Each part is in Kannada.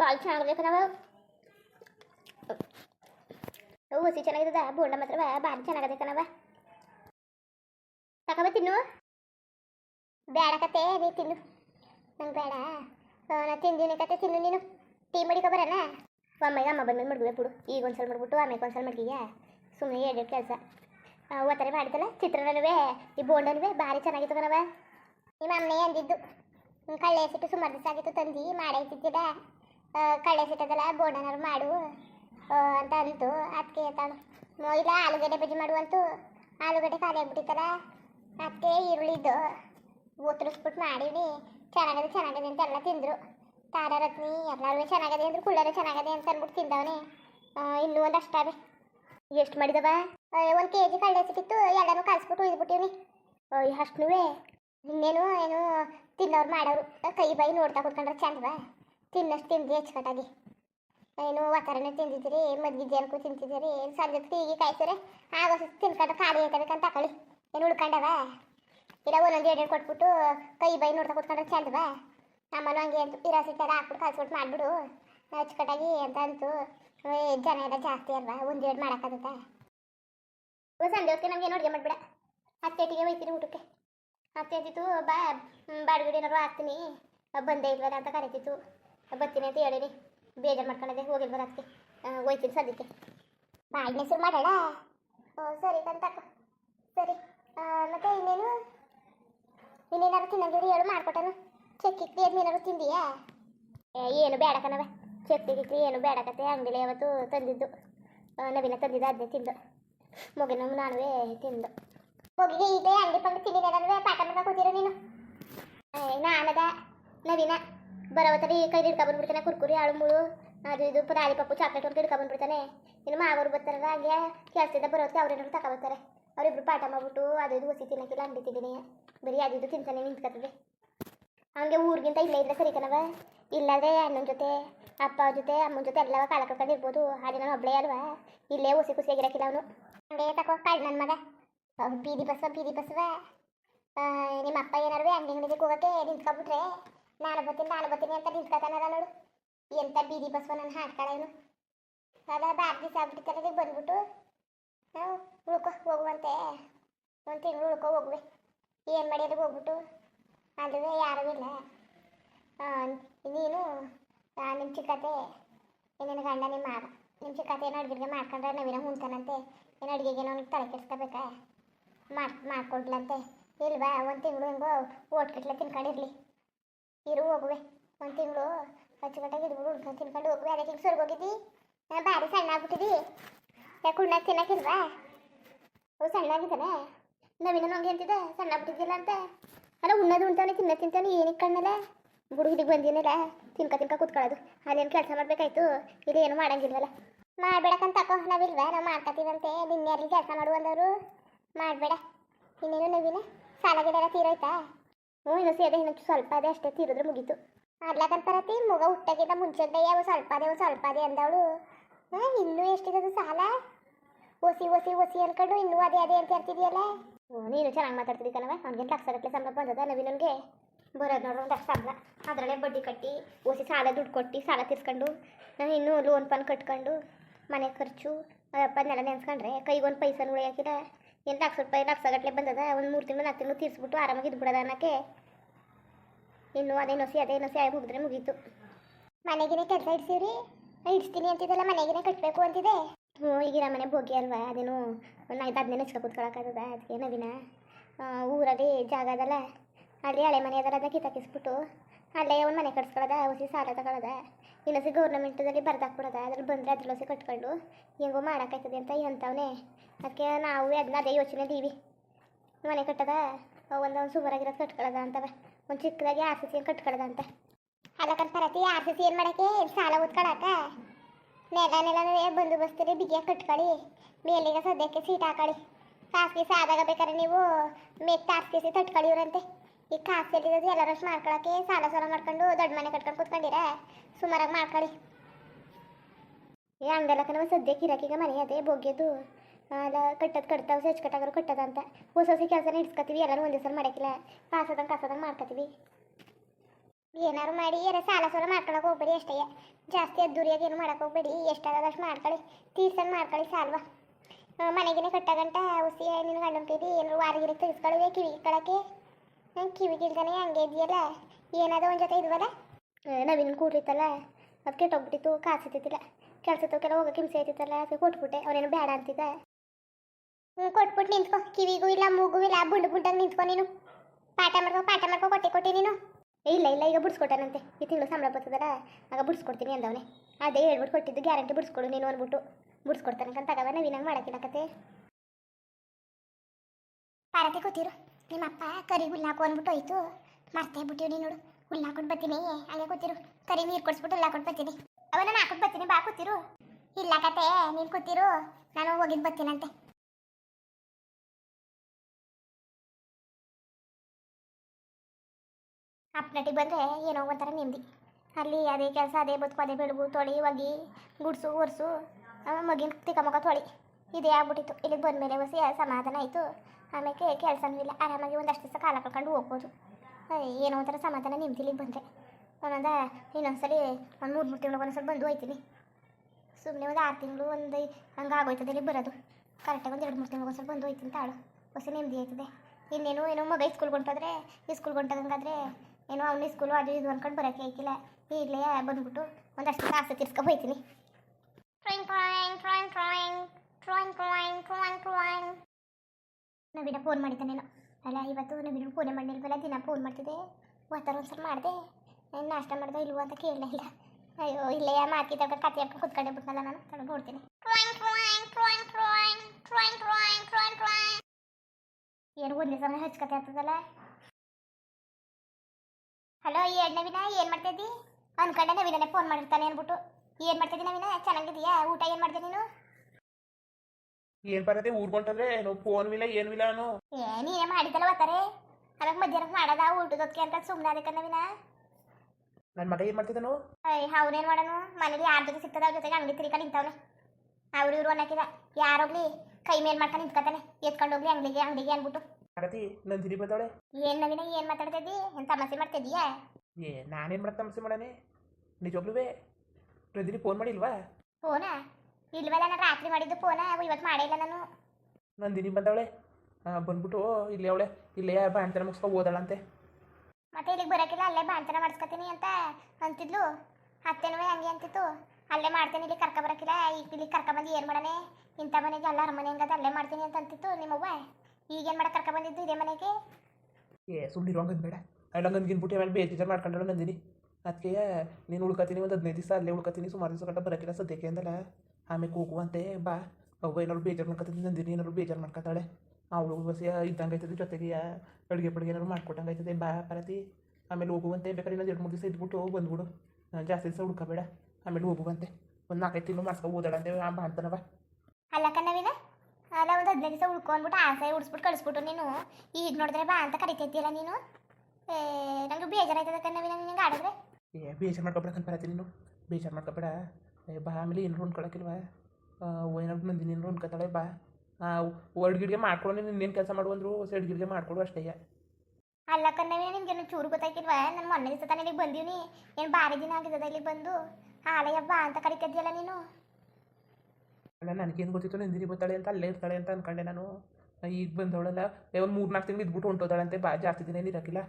ಭಾಳ ಚೆನ್ನಾಗಿದೆ ನಾವು. ಹುಸಿ ಚೆನ್ನಾಗಿದ್ದದ. ಬೋಂಡ ಮಾತ್ರ ಭಾರಿ ಚೆನ್ನಾಗದೆ ಕಣವ ತಗೋಬ ತಿನ್ನು. ಬೇಡ ಕತೆ, ನೀ ತಿನ್ನು. ನಂಗೆ ಬೇಡ. ನಾ ತಿಂದಿನಿ ಕತೆ, ತಿನ್ನು ನೀನು. ಟೀ ಮಡಿಕೊ ಬರೋಣ ಒಮ್ಮೆಗೆ ಅಮ್ಮ ಬಂದ್ಮೇಲೆ ಮಡ್ಗುವೆ ಬಿಡು. ಈಗ ಒಂದ್ಸಲ ಮಾಡ್ಬಿಟ್ಟು ಆಮೇಲೆ ಒಂದ್ಸಲ ಮಡ್ಗಿಯ ಸುಮ್ಮನೆ ಎರಡು ಕೆಲಸ. ಒತ್ತಾರೆ ಮಾಡಿದಲ್ಲ ಚಿತ್ರಾನ್ನವೇ ಈ ಬೋಂಡನೂ ಭಾರಿ ಚೆನ್ನಾಗಿತ್ತು ಕಣವ ನಿಮ್ಮ ಅಮ್ಮನೇ ಅಂದಿದ್ದು. ಕಳ್ಳೆ ಸಿಟ್ಟು ಸುಮಾರು ದಿವಸ ಆಗಿತ್ತು ತಂದು ಮಾಡೈತಿದ್ದಿದ ಕಳ್ಳೆ ಸಿಟ್ಟದಲ್ಲ ಬೋಂಡನಾರು ಮಾಡು ಅಂತ ಅಂತು. ಅದಕ್ಕೆ ಮೊ- ಇಲ್ಲ, ಆಲೂಗಡ್ಡೆ ಬಜ್ಜಿ ಮಾಡುವಂತು ಆಲೂಗಡ್ಡೆ ಖಾಲಿ ಆಗಿಬಿಟ್ಟಿತ್ತಲ್ಲ ಅದಕ್ಕೆ ಈರುಳ್ಳಿದ್ದು ಒತ್ತರಿಸ್ಬಿಟ್ಟು ಮಾಡೀನಿ. ಚೆನ್ನಾಗದೆ ಚೆನ್ನಾಗದೆ ಅಂತ ಎಲ್ಲ ತಿಂದರು. ತಾರಾ ಎಲ್ಲರೂ ಚೆನ್ನಾಗದೆ ಅಂದ್ರು, ಕುಳ್ಳರು ಚೆನ್ನಾಗದೆ ಅಂತ ಅಂದ್ಬಿಟ್ಟು ತಿಂದವನೆ. ಇನ್ನೂ ಒಂದು ಅಷ್ಟಾವೆ ಎಷ್ಟು ಮಾಡಿದವ? ಒಂದು ಕೆ ಜಿ ಕಳ್ಳೆ ಸಿಕ್ಕಿತ್ತು ಎಲ್ಲನೂ ಕಲಿಸ್ಬಿಟ್ಟು ಉಯ್ದ್ಬಿಟ್ಟಿವ್ನಿ ಅಷ್ಟುನೂ ಇನ್ನೇನು, ಏನು ತಿನ್ನೋರು ಮಾಡೋರು. ಕೈ ಬೈ ನೋಡ್ತಾ ಕುತ್ಕೊಂಡ್ರೆ ಚಂದವ ತಿನ್ನಷ್ಟು ತಿಂದು ಹೆಚ್ಚುಕಟ್ಟಾಗಿ ಏನು ವಾತಾವರಣ ತಿಂದಿದ್ದೀರಿ ಮದ್ಗಿದ್ದೆ ಜನಕ್ಕೂ ತಿಂತಿದ್ದೀರಿ, ಸಂಜೆ ಟೀಗೆ ಕಾಯ್ತಾರೆ. ಆಗ ತಿನ್ಕೊಂಡು ಖಾಲಿ ಐತಬೇಕಂತ ತಕೊಳ್ಳಿ. ಏನು ಉಳ್ಕೊಂಡವ? ಇಲ್ಲ ಒಂದೊಂದು ಎರಡು ಕೊಟ್ಬಿಟ್ಟು ಕೈ ಬೈ ನೋಡ್ತಾ ಕುತ್ಕೊಂಡ್ರೆ ಚಂದವ ನಮ್ಮನ್ನು ಹಂಗೆ ಅಂತ. ಇರಾಸಿ ಥರ ಹಾಕ್ಬಿಟ್ಟು ಕಲ್ಸ್ಬಿಟ್ಟು ಮಾಡಿಬಿಡು. ಅಚ್ಚುಕಟ್ಟಾಗಿ ಅಂತ ಅಂತು. ಜನ ಎಲ್ಲ ಜಾಸ್ತಿ ಅಲ್ವಾ? ಒಂದು ಎರಡು ಮಾಡೋಕ್ಕಾಗತ್ತಾ ಸಂಜೆ ಹೊತ್ತಿಗೆ ನಮ್ಗೆ ಏನು ಅಡುಗೆ ಮಾಡಿಬಿಡ? ಹತ್ತೆಟಿಗೆ ಒಯ್ತೀನಿ ಊಟಕ್ಕೆ. ಅಂತಿತ್ತು ಬಾ ಬಾಡಿಗೆ ಏನಾರು ಹಾಕ್ತೀನಿ. ಬಂದೇ ಇಲ್ವಲ್ಲ ಅಂತ ಕರಿತಿತ್ತು. ಬರ್ತೀನಿ ಅಂತ ಹೇಳಿರಿ ಬೇಜಾರು ಮಾಡ್ಕೊಂಡಿದ್ದೆ ಹೋಗಿಲ್ವಲ್ಲ ಅದಕ್ಕೆ. ಹೋಯ್ತೀನಿ ಸದ್ಯಕ್ಕೆ. ಬಾಡಿನ ಹೆಸರು ಮಾಡೋಣ? ಓ ಸರಿ ಕಂತಕ್ಕ ಸರಿ. ಮತ್ತೆ ಇನ್ನೇನು? ಇನ್ನೇನಾರು ತಿನ್ನಂಗಿರಿ ಹೇಳು ಮಾಡ್ಕೊಟ್ಟನು. ಚಕ್ಕಿಕ್ಲಿ ಏನಾರು ತಿಂದಿಯಾ? ಏನು ಬೇಡ ಕಣವೆ ಏನು ಏನು ಕತೆ. ಅಂಗಡಿಲಿ ಯಾವತ್ತು ತಂದಿದ್ದು. ನವೀನ ತಂದಿದ್ದು ಅದನ್ನೇ ತಿಂದು. ಮಗಿನ ನಾನುವೇ ತಿಂದು. ಮಗಿಗೆ ಇದೇ ಅಂಗಡಿ ಪಂಗಡಿ ತಿಂದಿದ್ದಾನಲ್ವೇ ಪಾಠ ಮಾಡ್ಕೊಂಡು ಕೂತಿರೋ ನೀನು. ನಾನದ ನವೀನ ಬರೋವತ್ತರಿ ಕೈ ಹಿಡ್ಕೊಂಡ್ಬಂದ್ಬಿಡ್ತಾನೆ ಕುರ್ಕುರಿ, ಆಳು, ಮುಳು, ಅದು ಇದು ರಾಲಿ ಪಪ್ಪು ಚಾಕ್ಲೇಟ್ ಅಂತ ಹಿಡ್ಕೊಂಡ್ಬಂದ್ಬಿಡ್ತಾನೆ ಇನ್ನು ಮಾವರು ಬರ್ತಾರಲ್ಲ, ಹಂಗೆ ಕೆಲಸದಿಂದ ಬರೋದಕ್ಕೆ ಅವ್ರೇನಾದ್ರು ತಗೊಬರ್ತಾರೆ ಅವರಿಬ್ರು ಪಾಠ ಮಾಡ್ಬಿಟ್ಟು ಅದು ಇದು ಹೊಸಿ ತಿನ್ನಕ್ಕಿಲ್ಲ ಅಂಗಡಿ ತಿಂದಿನಿ ಬರೀ ಅದು ಇದು ತಿಂತಾನೆ ನಿಂತ್ಕೊತದೆ. ಹಂಗೆ ಊರಿಗಿಂತ ಇಲ್ಲೇ ಇದ್ರೆ ಸರಿ ಕಣವ ಇಲ್ಲಾದ್ರೆ ಅಣ್ಣನ ಜೊತೆ ಅಪ್ಪ ಜೊತೆ, ಅಮ್ಮನ ಜೊತೆ ಎಲ್ಲ ಕಾಲ ಕಳ್ಕೊಂಡಿರ್ಬೋದು. ಹಾಗೆ ನಾನು ಒಬ್ಬಳೇ ಅಲ್ವಾ? ಇಲ್ಲೇ ಹುಸಿ ಖುಷಿಯಾಗಿರಕ್ಕಿಲ್ಲ ಅವನು. ಹಂಗೆ ತಕೋ ಕಾಳು ನನ್ನ ಮಗ. ಬೀದಿ ಬಸ್ವ ಬೀದಿ ಬಸ್ವ. ನಿಮ್ಮ ಅಪ್ಪ ಏನಾರು ಅಂಗಡಿ ಅಂಗಡಿಗೆ ಹೋಗಕ್ಕೆ ನಿಂತ್ಕೊಬಿಟ್ರೆ ನಾನು ಬರ್ತೀನಿ ನಾನು ಬರ್ತೀನಿ ಅಂತ ನಿಂತ್ಕೊತಾನದ ನೋಡು. ಎಂತ ಬೀದಿ ಬಸ್ವ ನನ್ನ ಹಾಡ್ತಾಳ ಇವನು. ಅದ ಬ್ಯಾಗ್ ದಿವಸ ಆಗ್ಬಿಟ್ಟಿತ್ತಲ್ಲ ಬಂದ್ಬಿಟ್ಟು. ನಾವು ಉಳ್ಕೊ, ಹೋಗುವಂತೆ. ಒಂದು ತಿಂಗಳು ಉಳ್ಕೊ, ಹೋಗುವೆ. ಏನು ಮಾಡಿ ಅಲ್ಲಿಗೆ ಹೋಗ್ಬಿಟ್ಟು? ಅಲ್ಲವೇ ಯಾರೂ ಇಲ್ಲ. ನೀನು ನಿಮ್ಮ ಚಿಕ್ಕತೆ ನಿನ್ನ ಗಂಡ ನಿಮ್ಮ ನಿಮ್ಮ ಚಿಕ್ಕತೆ ಏನು ಅಡುಗೆಗೆ ಮಾಡ್ಕೊಂಡ್ರೆ ನವೀನ ಉಣ್ತಾನಂತೆ ಏನು ಅಡುಗೆಗೆ ಅವ್ನಿಗೆ ತಲೆ ಕೆಡ್ಸ್ಕೋಬೇಕಾ? ಮಾಡ್ ಮಾಡ್ಕೊಡ್ಲಂತೆ ಇಲ್ವಾ? ಒಂದು ತಿಂಗಳು ಹೆಂಗೋ ಓಟ್ಕಟ್ಲೆ ತಿನ್ಕೊಂಡಿರ್ಲಿ. ಇರು ಹೋಗುವೆ. ಒಂದು ತಿಂಗಳು ಅಚ್ಚುಕಟ್ಟಾಗಿ ಇದ್ಬಿಡು ಉಳ್ಕೊಂಡು ತಿನ್ಕೊಂಡು ಹೋಗುವೆ. ಅದಕ್ಕೆ ಹಿಂಗೆ ಹೋಗಿದ್ದಿ? ನಾನು ಭಾರಿ ಸಣ್ಣ ಆಗ್ಬಿಟ್ಟಿದ್ದಿ ಯಾಕೆ ಉಣ್ಣಕ್ಕೆ ತಿನ್ನಕ್ಕಿಲ್ವಾ? ಸಣ್ಣ ಆಗಿದ್ದಾನೆ ನವೀನ ನಂಗೆ ಅಂತಿದ್ದೆ ಸಣ್ಣ ಆಗ್ಬಿಟ್ಟಿದ್ದಿಲ್ಲ ಅಂತ. ಅಲ್ಲ, ಉಣ್ಣದು ಉಣ್ತಾನೆ ತಿನ್ನ ತಿಂತಾನೆ ಏನಕ್ಕೆ ಕಣ್ಣಲ್ಲ ಹಿಡಿಗೆ ಬಂದಿನಲ್ಲ ತಿನ್ಕ ತಿನ್ಕ ಕೂತ್ಕೊಳ್ಳೋದು. ಅದೇನು ಕೆಲಸ ಮಾಡ್ಬೇಕಾಯ್ತು? ಏನು ಮಾಡಂಗಿಲ್ವಲ್ಲ? ಮಾಡ್ಬೇಡಕ್ಕಂತ ತಕೋ ನಾವಿಲ್ವಾ? ನಾವು ಮಾಡ್ಕೊತೀವಂತೆ ನಿನ್ನೆ ಅಲ್ಲಿ ಕೆಲಸ ಮಾಡು ಅಂದವರು ಮಾಡಬೇಡ. ಇನ್ನೇನು ನವೀನ? ಸಾಲ ಗಿಡ ತೀರೋಯ್ತಾ? ಹ್ಞೂ ಇನ್ನು ಸೇದೆ ಇನ್ನು ಸ್ವಲ್ಪ ಅದೇ ಅಷ್ಟೇ ತೀರಿದ್ರೆ ಮುಗೀತು. ಮಾಡ್ಲಕ್ಕಂತಾರತಿ ಮಗ ಹುಟ್ಟಗಿಂತ ಮುಂಚೆನೇ ಯಾವ ಸ್ವಲ್ಪ ಅದೇ ಒಂದು ಸ್ವಲ್ಪ ಅದೇ ಅಂದವಳು. ಹಾಂ ಇನ್ನೂ ಎಷ್ಟಿರೋದು ಸಾಲ? ಒಸಿ ಒಸಿ ಒಸಿ ಅನ್ಕೊಂಡು ಇನ್ನೂ ಅದೇ ಅದೇ ಅಂತ ಹೇಳ್ತಿದ್ಯಲ್ಲ? ನೀನು ಚೆನ್ನಾಗಿ ಮಾತಾಡ್ತಿದ್ದಿ ಕಣವ ಅವ್ನಿಗೆ ಲಕ್ಷ ಗಟ್ಟಲೆ ಸಂಬಳ ಬಂದದ ನವೀನನ್ಗೆ. ಬರೋದು ನೋಡ್ರಿ ಒಂದು ಅಷ್ಟು ಸಂಬಳ. ಅದರಲ್ಲೇ ಬಡ್ಡಿ ಕಟ್ಟಿ ಒಸಿ ಸಾಲ ದುಡ್ಡು ಕೊಟ್ಟು ಸಾಲ ತೀರ್ಸ್ಕೊಂಡು ನಾನು ಇನ್ನೂ ಲೋನ್ ಪನ್ ಕಟ್ಕೊಂಡು ಮನೆ ಖರ್ಚು ಅದನ್ನೆಲ್ಲ ನೆನ್ಸ್ಕೊಂಡ್ರೆ ಕೈಗೊಂದು ಪೈಸನ ಉಳಿಯಾಕಿಲ್ಲ. ಏನು ಲಕ್ಷ ರೂಪಾಯಿ ಲಕ್ಷ ಗಟ್ಟಲೆ ಬಂದದ? ಒಂದು ಮೂರು ತಿಂಗಳು ನಾಲ್ಕು ತಿಂಗಳು ತೀರಿಸ್ಬಿಟ್ಟು ಆರಾಮಾಗಿ ಇದ್ಬಿಡದ ಅನ್ನಕ್ಕೆ. ಇನ್ನು ಅದೇ ನೊಸಿ ಅದೇ ನೊಸಿ ಆಗಿ ಹೋಗಿದ್ರೆ ಮುಗೀತು. ಮನೆಗೇನೆ ಕೆಲಸ ಇಡ್ಸಿವ್ರಿ? ಇಡ್ಸ್ತೀನಿ ಅಂತಿದ್ದಲ್ಲ, ಮನೆಗೇನೆ ಕಟ್ಟಬೇಕು ಅಂತಿದೆ ಹ್ಞೂ, ಈಗಿನ ಮನೆ ಭೋಗಿ ಅಲ್ವಾ? ಅದೇನು ಒಂದು ಐದು, ಹದಿನೈದು ಹಚ್ಕೊ ಕೂತ್ಕೊಳಕ್ಕಾಗದ ಅದಕ್ಕೆ ನವೀನ. ಊರಲ್ಲಿ ಜಾಗ ಅದಲ್ಲ. ಅಲ್ಲಿ ಹಳೆ ಮನೆ ಅದಲ್ಲ ಅದನ್ನ ಕಿತ್ತಾಕಿಸ್ಬಿಟ್ಟು ಅಲ್ಲೇ ಒಂದು ಮನೆ ಕಟ್ಸ್ಕೊಳ್ಳೋದ ಹೊಸಿ ಸಾಲ ತಗೊಳ್ಳೋದ ಇನ್ನೊಸಿ ಗೌರ್ಮೆಂಟದಲ್ಲಿ ಬರ್ದಾಕ್ಬಿಡೋದ? ಅದ್ರಲ್ಲಿ ಬಂದರೆ ಅದ್ರಲ್ಲಿ ಹೊಸಿ ಕಟ್ಕೊಂಡು ಹೆಂಗೋ ಮಾಡೋಕ್ಕಾಯ್ತದೆ ಅಂತ ಎಂಥವನೇ ಅದಕ್ಕೆ ನಾವು ಅದನ್ನ ಅದೇ ಯೋಚನೆ ದೀವಿ ಮನೆ ಕಟ್ಟದ? ಒಂದೊಂದು ಸುಮಾರಾಗಿರೋದು ಕಟ್ಕೊಳ್ಳೋದ ಅಂತವ ಒಂದು ಚಿಕ್ಕದಾಗಿ ಆರ್ ಸಿ ಸಿ ಕಟ್ಕೊಳ್ಳೋದ ಅಂತ. ಅಲ್ಲಕ್ಕಂತಾರತಿ ಆರ್ ಸಿ ಸಿ ಏನು ಮಾಡೋಕ್ಕೆ? ಸಾಲ ಓದ್ಕೊಳಕ ನೆಲ ಬಂದು ಬಸ್ತೀರಿ ಬಿಗಿಯಾಗಿ ಕಟ್ಕೊಳ್ಳಿ. ಮೇಲಿಗೆ ಸದ್ಯಕ್ಕೆ ಸೀಟ್ ಹಾಕೊಳ್ಳಿ. ಕಾಸು ಸಾದಾಗ ಬೇಕಾದ್ರೆ ನೀವು ಮೆತ್ತ ಆರ್ ಸಿ ಸಿ ತಟ್ಕೊಳ್ಳಿ ಈಗ ಕಾಸು ಎಲ್ಲಿರೋದು ಎಲ್ಲರಷ್ಟು ಮಾಡ್ಕೊಳಕ್ಕೆ ಸಾಲ ಸಾಲ ಮಾಡ್ಕೊಂಡು ದೊಡ್ಡ ಮನೆ ಕಟ್ಕೊಂಡು ಕೂತ್ಕೊಂಡಿರ? ಸುಮಾರಾಗಿ ಮಾಡ್ಕೊಳ್ಳಿ. ಏ ಹಂಗಲ್ಲ ಸದ್ಯ ಸದ್ಯಕ್ಕೆ ಇರಕ್ಕೀಗ ಮನೆ ಅದೇ ಬೊಗ್ಗೆದು ಅಲ್ಲ ಕಟ್ಟದ ಕಟ್ತಾವ, ಸೆಚ್ ಕಟ್ಟಾಗರು ಕಟ್ಟದ ಅಂತ. ಹೊಸ ಹೊಸ ಕೆಲಸನ ಇಡ್ಸ್ಕೊತೀವಿ ಎಲ್ಲರೂ ಒಂದೇ ಸಲ ಮಾಡೋಕ್ಕಿಲ್ಲ. ಕಾಸದಂಗೆ ಕಾಸದಂಗೆ ಮಾಡ್ಕೊತೀವಿ. ಏನಾರು ಮಾಡಿ ಯಾರ ಸಾಲ ಸಾಲ ಮಾಡ್ಕೊಳಕ್ಕೆ ಹೋಗ್ಬೇಡಿ ಅಷ್ಟೇ. ಜಾಸ್ತಿ ಅದ್ದೂರಿಯಾಗಿ ಏನು ಮಾಡಕ್ಕೆ ಹೋಗ್ಬೇಡಿ. ಎಷ್ಟಾದಷ್ಟು ಮಾಡ್ಕೊಳ್ಳಿ. ತೀರ್ಸಂಗೆ ಮಾಡ್ಕೊಳ್ಳಿ ಸಾಲ್ವಾ. ಮನೆಗಿನೇ ಕಟ್ಟಗಂಟ ಹುಸಿ ನಿನ್ನ ಗಂಡನ ಕೈದಿ ಏನಾರು ವಾರಗಿರಿ ತೆಗಿಸ್ಕೊಳ್ಳಿ ಕಿವಿ ಕಳಕ್ಕೆ. ನಂಗೆ ಕಿವಿಗಿಲ್ದಾನೆ ಹಂಗೆ ಇದೆಯಲ್ಲ? ಏನಾದ ಒಂದು ಜೊತೆ ಇದ್ವಲ್ಲ? ನವೀನ್ ಕೂಡಿತ್ತಲ್ಲ ಅದು ಕೆಟ್ಟೋಗ್ಬಿಟ್ಟಿತ್ತು ಕಾಸಿತ್ತಿಲ್ಲ ಕೆಲ್ಸಕ್ಕೆಲ್ಲ ಹೋಗೋಕೆ ಹಿಂಸೆ ಆಯ್ತಿತ್ತಲ್ಲ, ಅದಕ್ಕೆ ಕೊಟ್ಬಿಟ್ಟೆ. ಅವನೇನು ಬೇಡ ಅಂತಿದ್ದ? ಹ್ಞೂ ಕೊಟ್ಬಿಟ್ಟು ನಿಂತ್ಕೊ. ಕಿವಿಗೂ ಇಲ್ಲ, ಮೂಗೂ ಇಲ್ಲ, ಬುಂಡು ಬುಂಡಂಗೆ ನಿಂತ್ಕೊ ನೀನು. ಪಾಠ ಮಾಡ್ಕೊ ಪಾಠ ಮಾಡ್ಕೊ, ಕೊಟ್ಟೆ ಕೊಟ್ಟಿ ನೀನು. ಇಲ್ಲ ಇಲ್ಲ, ಈಗ ಬಿಡಿಸ್ಕೊಟ್ಟಾನಂತೆ. ಈ ತಿಂಗಳು ಸಂಬಳ ಬರ್ತದಲ್ಲ, ಆಗ ಬಿಡಿಸ್ಕೊಡ್ತೀನಿ ಅಂದವನೇ. ಅದೇ ಹೇಳ್ಬಿಟ್ಟು ಕೊಟ್ಟಿದ್ದು, ಗ್ಯಾರಂಟಿ ಬಿಡಿಸ್ಕೊಡು ನೀನು ಅಂದ್ಬಿಟ್ಟು. ಬಿಡಿಸ್ಕೊಡ್ತಾನಂತ ತಗವ ನವೀನಂಗೆ ಮಾಡಕ್ಕಿಲ್ಲ ಕತೆ. ಪಾರತೆ ಕೂತಿರು. ನಿಮ್ಮಪ್ಪ ಕರಿ ಹುಲ್ಲಾಕು ಅಂದ್ಬಿಟ್ಟು ಹೋಯ್ತು. ಮರ್ತೇ ಬಿಟ್ಟಿವ್ ನೋಡು. ಹುಲ್ಲಾಕೊಂಡು ಬರ್ತೀನಿ. ಹಂಗೆ ಕೂತಿರು. ಕರಿ ನೀರು ಕೊಡಿಸ್ಬಿಟ್ಟು ಹುಲ್ಲಾಕೊಂಡು ಬರ್ತೀನಿ. ಅವ ನಾನು ಹಾಕೊಂಡು ಬರ್ತೀನಿ. ಬಾ ಕೂತಿರು. ಇಲ್ಲ ಕತೆ, ನೀನು ಕೂತಿರು. ನಾನು ಹೋಗಿದ್ದು ಬರ್ತೀನಂತೆ. ಅಪ್ನಟ್ಟಿಗೆ ಬಂದರೆ ಏನೋ ಒಂಥರ ನೆಮ್ಮದಿ. ಅಲ್ಲಿ ಅದೇ ಕೆಲಸ, ಅದೇ ಬದುಕು, ಅದೇ ಬೆಳಗು, ತೊಳಿ, ಒಗಿ, ಗುಡ್ಸು, ಒರೆಸು. ಮಗಿನ ತಿಕ್ಕಮಕ್ಕ ತೊಳಿ. ಇದೇ ಆಗ್ಬಿಟ್ಟಿತ್ತು. ಇಲ್ಲಿಗೆ ಬಂದಮೇಲೆ ಹೊಸ ಸಮಾಧಾನ ಆಯಿತು. ಆಮೇಲೆ ಕೆಲಸನೂ ಇಲ್ಲ. ಆರಾಮಾಗಿ ಒಂದಷ್ಟು ದಿವಸ ಕಾಲ ಕಳ್ಕೊಂಡು ಹೋಗ್ಬೋದು. ಏನೋ ಒಂಥರ ಸಮಾಧಾನ ನಿಮ್ದಿಲ್ಲಿಗೆ ಬಂದರೆ ಒಂದೊಂದು ಇನ್ನೊಂದ್ಸಲಿ ಒಂದು ಮೂರು ಮೂರು ತಿಂಗಳು ಒಂದೊಂದ್ಸಲ ಬಂದು ಹೋಯ್ತೀನಿ. ಸುಮ್ಮನೆ ಒಂದು ಆರು ತಿಂಗಳು ಒಂದು ಹಂಗೆ ಆಗೋಯ್ತದೆ ಇಲ್ಲಿ ಬರೋದು. ಕರೆಕ್ಟಾಗಿ ಒಂದು ಎರಡು ಮೂರು ತಿಂಗಳು ಒಂದ್ಸಲ ಬಂದು ಹೋಯ್ತೀನಿ ತಾಳು. ಹೊಸ ನೆಮ್ಮದಿ ಆಯ್ತದೆ. ಇನ್ನೇನು, ಏನೋ ಮಗ ಸ್ಕೂಲ್ಗೆ ಹೊಂಟೋದ್ರೆ ಸ್ಕೂಲ್ ಹೊಂಟದಂಗಾದ್ರೆ ಏನೋ ಅವ್ನ ಸ್ಕೂಲು ಅದು ಇದು ಅನ್ಕೊಂಡು ಬರೋಕ್ಕೆ ಆಯ್ತಿಲ್ಲ. ಈಗಲೇ ಬಂದ್ಬಿಟ್ಟು ಒಂದಷ್ಟು ಕಾಸು ತಿರ್ಸ್ಕೊ ಹೋಯ್ತೀನಿ. ನವೀನ ಫೋನ್ ಮಾಡಿದ್ದಾನೇನೋ. ಅಲ್ಲ, ಇವತ್ತು ನವೀನ ಫೋನೇ ಮಾಡಿಲ್ವಲ್ಲ ದಿನ ಫೋನ್ ಮಾಡ್ತಿದ್ದೆ. ಒತ್ತಾರ ಒಂದ್ಸಲ ಮಾಡಿದೆ ನಾಷ್ಟ ಮಾಡಿದೆ ಇಲ್ವೋ ಅಂತ ಕೇಳಲೇ ಇಲ್ಲ. ಅಯ್ಯೋ, ಇಲ್ಲೇ ಮಾತಿದ್ದಾಗ ಕತೆ ಹಾಕಿ ಕುತ್ಕೊಂಡೆ ಬಿಟ್ನಲ್ಲ ನಾನು. ತಗೊಂಡು ನೋಡ್ತೀನಿ. ಏನು ಒಂದೇ ಸಮಯ ಹಚ್ಕತೆ ಆಗ್ತದಲ್ಲ? ಹಲೋ ಏಳು ನವೀನ, ಏನು ಮಾಡ್ತಿದ್ದಿ ಅನ್ಕೊಂಡೆ ನವೀನೇ ಫೋನ್ ಮಾಡಿರ್ತಾನೆ ಅಂದ್ಬಿಟ್ಟು. ಏನು ಮಾಡ್ತಿದ್ದಿ ನವೀನ? ಚೆನ್ನಾಗಿದೆಯಾ ಊಟ ಏನು ಮಾಡ್ತೀನಿ ನೀನು? ಏನ್ ಬರತ್ತೆ ಊರ್ಕೊಂಡ್ರೆ ಏನು ಫೋನ್ ಇಲ್ಲ ಏನು ಇಲ್ಲ ನಾನು ಏ ನೀನೇ ಮಾಡಿದಲ್ಲ ಒತ್ತಾರೆ ಅವಾಗ ಮಧ್ಯಾಹ್ನಕ್ಕೆ ಮಾಡದ ಊಟದಕ್ಕೆ ಅಂತ ಸುಮ್ಮನೆ ಅದಕ್ಕೆ ನವಿನ. ನನ್ನ ಮಗ ಏನ್ ಮಾಡ್ತಿದ್ದಾನು? ಅವ್ನೇನು ಮಾಡೋನು? ಮನೇಲಿ ಯಾರ ಜೊತೆ ಸಿಗ್ತದ ಅವ್ರ ಜೊತೆಗೆ ಅಂಗಡಿ ತಿರ್ಕೊಂಡು ನಿಂತವನೆ. ಅವ್ರು ಇವ್ರು ಅನ್ನಕಿದ. ಯಾರೋಗ್ಲಿ ಕೈ ಮೇಲ್ ಮಾಡ್ಕೊಂಡು ನಿಂತ್ಕೊತಾನೆ. ಎತ್ಕೊಂಡು ಹೋಗ್ಲಿ ಅಂಗಡಿಗೆ ಅಂಗಡಿಗೆ ಅಂದ್ಬಿಟ್ಟು. ಭಾರತಿ ನಂದಿನಿ ಬಂದವಳೆ ಏನ್ ನವೀನ ಏನ್ ಮಾತಾಡ್ತಿದ್ದಿ ಏನ್ ತಮಾಷೆ ಮಾಡ್ತಾ ಇದೀಯಾ ಏ ನಾನೇನ್ ಮಾಡ್ತಾ ತಮಸೆ ಮಾಡಾನೆ ನಿಜವಾಗ್ಲೂ ನಂದಿನಿ ಫೋನ್ ಮಾಡಿಲ್ವಾ? ಫೋನ ಇಲ್ವಲ್ಲ ನಾನು ರಾತ್ರಿ ಮಾಡಿದ್ದು ಫೋನ ಇವತ್ತು ಮಾಡೇ ಇಲ್ಲ ನಾನು. ನಂದಿನಿ ಬಂದವಳೆ. ಬಂದ್ಬಿಟ್ಟು ಇಲ್ಲೇ ಅವಳೆ. ಇಲ್ಲೇ ಬಾಣ್ತನ ಮುಗಿಸ್ಕೊ ಓದಳಂತೆ. ಮತ್ತೆ ಇಲ್ಲಿಗೆ ಬರಕಿಲ್ಲ ಅಲ್ಲೇ ಬಾಣ್ತನ ಮಾಡಿಸ್ಕೊತೀನಿ ಅಂತ ಅಂತಿದ್ಲು. ಅತ್ತೆನೂ ಹಂಗೆ ಅಂತಿತ್ತು. ಅಲ್ಲೇ ಮಾಡ್ತೇನೆ ಇಲ್ಲಿ ಕರ್ಕ ಬರಕಿಲ್ಲ. ಈಗ ಇಲ್ಲಿ ಕರ್ಕ ಬಂದು ಏನು ಮಾಡನೆ ಇಂಥ ಮನೆಗೆ ಎಲ್ಲ ಅರಮನೆ ಹಂಗದ ಅಲ್ಲೇ ಮಾಡ್ತೀನಿ ಅಂತ ಅಂತಿತ್ತು ನಿಮ್ಮವ್ವ. ಈಗೇನು ಮಾಡ ಕರ್ಕ ಬಂದಿದ್ದು ಇದೇ ಮನೆಗೆ? ಏ ಸುಳ್ಳು ಹಂಗಂದ್ ಬೇಡ ಅಲ್ಲ ಇನ್ಬಿಟ್ಟು ಆಮೇಲೆ ಬೇಜಾರು ಮಾಡ್ಕೊಂಡಳು ನಂದಿನಿ. ಅದಕ್ಕೆ ನೀನು ಉಳ್ಕತೀನಿ ಒಂದು ಹದಿನೈದು ದಿವಸ ಅಲ್ಲೇ ಉಳ್ಕತೀನಿ ಸುಮಾರು ದಿವಸ ಗಂಟ ಬರೋಕ್ಕಿಲ್ಲ ಸದ್ಯಕ್ಕೆ ಅಂದಲ್ಲ ಆಮೇಲೆ ಹೋಗುವಂತೆ ಬಾ. ಅವ್ವ ಏನಾದ್ರು ಬೇಜಾರು ಮಾಡ್ಕೊತೀನಿ ನಂದಿನಿ ಏನಾದ್ರು ಬೇಜಾರು ಮಾಡ್ಕೊತಾಳೆ. ಅವಳು ಬಸ್ ಇದ್ದಂಗೆ ಆಯ್ತದೆ ಜೊತೆಗೆ ಅಡುಗೆ ಪಡುಗೆ ಏನಾದ್ರು ಮಾಡ್ಕೊಟ್ಟಂಗೆ ಆಯ್ತದೆ. ಬಾ ಪರತಿ ಆಮೇಲೆ ಹೋಗುವಂತೆ ಬೇಕಾದ್ರೆ ಇನ್ನೊಂದು ಎರಡು ಮೂರು ದಿವಸ ಇದ್ಬಿಟ್ಟು ಬಂದ್ಬಿಡು. ಜಾಸ್ತಿ ದಿವಸ ಹುಡ್ಕೋಬೇಡ. ಆಮೇಲೆ ಹೋಗುವಂತೆ. ಒಂದು ನಾಲ್ಕೈದು ತಿಂಗಳು ಮಾಡ್ಸ್ಕೊ ಓದಾಡಂತೆ ಆ ಬಾಣ್ತನವ ಅಲ್ಲ ಕಣ್ಣವಿನ ಅಲ್ಲ ಒಂದು ಹದಿನೈದು ದಿವಸ ಉಳ್ಕೊಂಡ್ಬಿಟ್ಟು ಆಸೆ ಉಡ್ಸ್ಬಿಟ್ಟು ಕಳಿಸ್ಬಿಟ್ಟು ನೀನು. ಈಗ ನೋಡಿದ್ರೆ ಬಾ ಅಂತ ಕರಿತೈತಿಯಲ್ಲ ನೀನು. ಏ ನಂಗೆ ಬೇಜಾರಾಯ್ತದ ಕಣ್ಣವಿನ ನಿನಗೆ ಆಡಿದ್ರೆ? ಏ ಬೇಜಾರು ಮಾಡ್ಕೊಬೇಡ ಕನ್ಪರತಿ ನೀನು. ಬೇಜಾರು ಮಾಡ್ಕೊಬೇಡ. ಏ ಬಾ ಆಮೇಲೆ ಏನಾರು ಹೊಂದ್ಕೊಳಕ್ಕಿಲ್ವ ಏನಾದ್ರು ನಂದಿನಿ ಏನಾರು ಹೊಂದ್ಕೊತಾಳೆ ಬಾ. ಅಡ್ಗಿಡ್ಗೆ ಮಾಡ್ಕೊಡು ನೀನು ಕೆಲಸ ಮಾಡು ಅಂದ್ರು ಸೆಡ್ ಗಿಡ್ಗೆ ಮಾಡ್ಕೊಡು ಅಷ್ಟೇ ಅಲ್ಲ ಕಣ್ಣವಿನ ನಿನ್ಗೇನು ಚೂರು ಗೊತ್ತಾಗಿಲ್ವ ನನ್ನ ಮೊನ್ನೆ ದಿವಸ ತಾನೇ ಇಲ್ಲಿಗೆ ಬಂದೀನಿ ಏನು ಭಾರಿ ದಿನ ಆಗಿದ್ದದ ಇಲ್ಲಿ ಬಂದು. ಹಾಲೆಯ ಬಾ ಅಂತ ಕರಿತಿದ್ಯಲ್ಲ ನೀನು. ಅಲ್ಲ ನನಗೇನು ಗೊತ್ತಿತ್ತು ನಂದಿನಿ ಬರ್ತಾಳೆ ಅಂತ ಅಲ್ಲೇ ಇರ್ತಾಳೆ ಅಂತ ಅನ್ಕೊಂಡೆ ನಾನು. ಈಗ ಬಂದವಳಲ್ಲ ಒಂದು ಮೂರು ನಾಲ್ಕು ತಿಂಗಳು ಇದ್ಬಿಟ್ಟು ಹೊಂಟೋದಾಳಂತೆ ಬಾ ಜಾಸ್ತಿ ದಿನ ಏನು ಇರೋಕ್ಕಿಲ್ಲ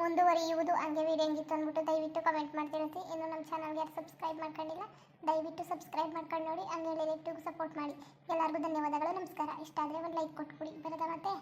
ಮುಂದುವರಿಯುವುದು ಹಂಗೆ ವೀಡಿಯೋ ಹೆಂಗಿತ್ತು ಅಂದ್ಬಿಟ್ಟು ದಯವಿಟ್ಟು ಕಮೆಂಟ್ ಮಾಡ್ತಿರತ್ತಿ ಇನ್ನು ನಮ್ಮ ಚಾನಲ್ಗೆ ಯಾರು ಸಬ್ಸ್ಕ್ರೈಬ್ ಮಾಡ್ಕೊಂಡಿಲ್ಲ, ದಯವಿಟ್ಟು ಸಬ್ಸ್ಕ್ರೈಬ್ ಮಾಡ್ಕೊಂಡು ನೋಡಿ, ಹಂಗೆ ಯೂಟ್ಯೂಬ್ ಸಪೋರ್ಟ್ ಮಾಡಿ. ಎಲ್ಲರಿಗೂ ಧನ್ಯವಾದಗಳು, ನಮಸ್ಕಾರ. ಇಷ್ಟ ಆದರೆ ಒಂದು ಲೈಕ್ ಕೊಟ್ಬಿಡಿ. ಬರೋದ ಮತ್ತೆ.